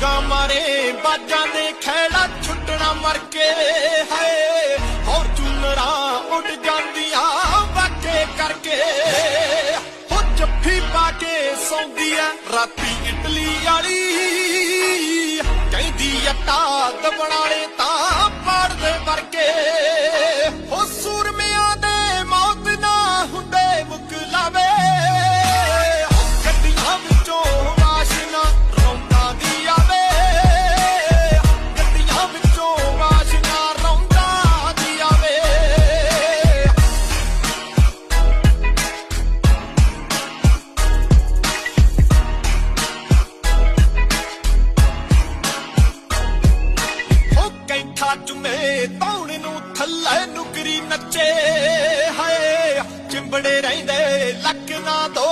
ਡਾਂਗਾ ਮਾਰੇ, ਬਾਜਾਂ ਦੇ ਖੈੜਾ ਛੁੱਟਣਾ ਮਰ ਕੇ ਹਾਏ। ਫੋਰਚੂਨਰਾਂ ਉੱਡ ਜਾਂਦੀਆਂ ਵਾਕੇ ਕਰਕੇ। ਹੋ ਜੱਫੀ ਪਾ ਕੇ ਸੌਂਦੀ ਐ ਰਾਤੀ ਇਟਲੀ ਵਾਲੀ। ਕਹਿੰਦੀ ਅੱਟਾ ਦਬਣਾ ਕੈਂਠਾ ਚੁੰਮੇ ਤੌਣ ਨੂੰ ਥੱਲੇ ਨੁਕਰੀ ਨੱਚੇ ਹਾਏ ਚਿੰਬੜੇ ਰਹਿੰਦੇ ਲੱਕ ਨਾ ਦੋ